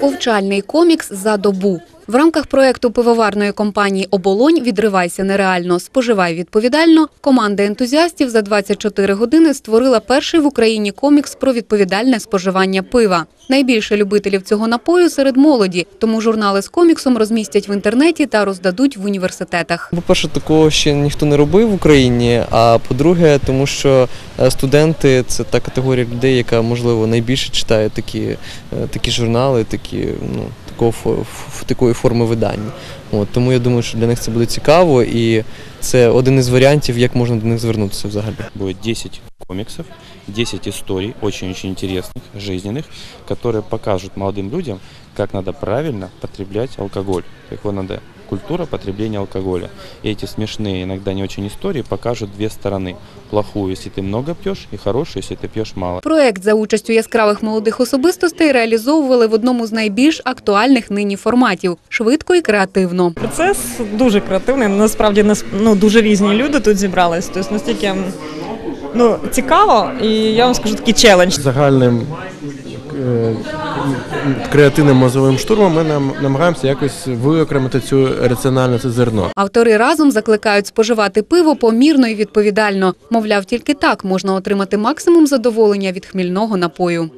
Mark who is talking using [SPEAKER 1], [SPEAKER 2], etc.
[SPEAKER 1] Повчальний комікс за добу. В рамках проекту пивоварної компанії Оболонь Відривайся нереально, споживай відповідально. Команда ентузіастів за 24 години створила перший в Україні комікс про відповідальне споживання пива. Найбільше любителів цього напою серед молоді, тому журнали з коміксом розмістять в інтернеті та роздадуть в університетах.
[SPEAKER 2] По-перше, такого ще ніхто не робив в Україні. А по-друге, тому що е, студенти це та категорія людей, яка можливо найбільше читає такі, е, такі журнали, такі ну такого такої форми видання. От тому я думаю, що для них це буде цікаво, і це один із варіантів, як можна до них звернутися взагалі.
[SPEAKER 3] Будет 10 комиксов, 10 историй, очень-очень интересных, жизненных, которые покажут молодым людям, как надо правильно потреблять алкоголь, как его надо культура потребления алкоголя. И эти смешные, иногда не очень истории покажут две стороны. Плохую, если ты много пьешь, и хорошую, если ты пьешь мало.
[SPEAKER 1] Проект за участю яскравих молодих особистостей реалізовували в одному з найбільш актуальних нині форматів швидко і креативно.
[SPEAKER 4] Процес дуже креативний. Насправді нас- ну, дуже різні люди тут зібрались. Тобто настільки ну, цікаво, і я вам скажу такий челендж.
[SPEAKER 5] загальним е, креативним мозовим штурмом ми нам намагаємося якось виокремити цю раціональне це зерно.
[SPEAKER 1] Автори разом закликають споживати пиво помірно і відповідально. Мовляв, тільки так можна отримати максимум задоволення від хмільного напою.